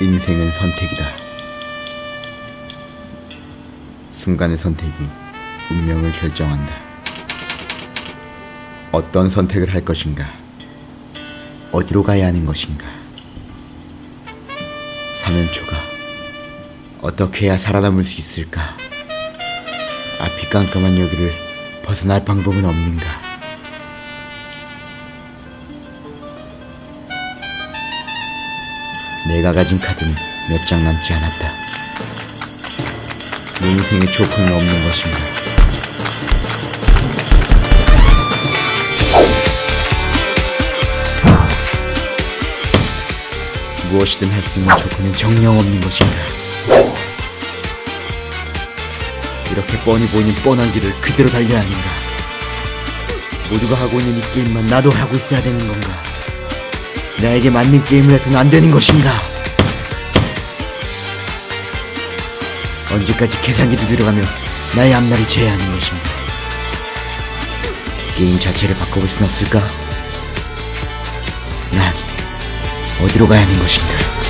인생은 선택이다. 순간의 선택이 운명을 결정한다. 어떤 선택을 할 것인가? 어디로 가야 하는 것인가? 사면초가 어떻게 해야 살아남을 수 있을까? 앞이 깜깜한 여기를 벗어날 방법은 없는가? 내가 가진 카드는 몇 장 남지 않았다. 내 인생의 조건은 없는 것인가? 무엇이든 할 수 있는 조건은 정령 없는 것인가? 이렇게 뻔히 보이는 뻔한 길을 그대로 달려야 하는가? 모두가 하고 있는 이 게임만 나도 하고 있어야 되는 건가? 나에게 맞는 게임을 해서는 안 되는 것인가? 언제까지 계산기도 들어가며 나의 앞날을 재야 하는 것인가? 게임 자체를 바꿔볼 순 없을까? 난 어디로 가야 하는 것인가?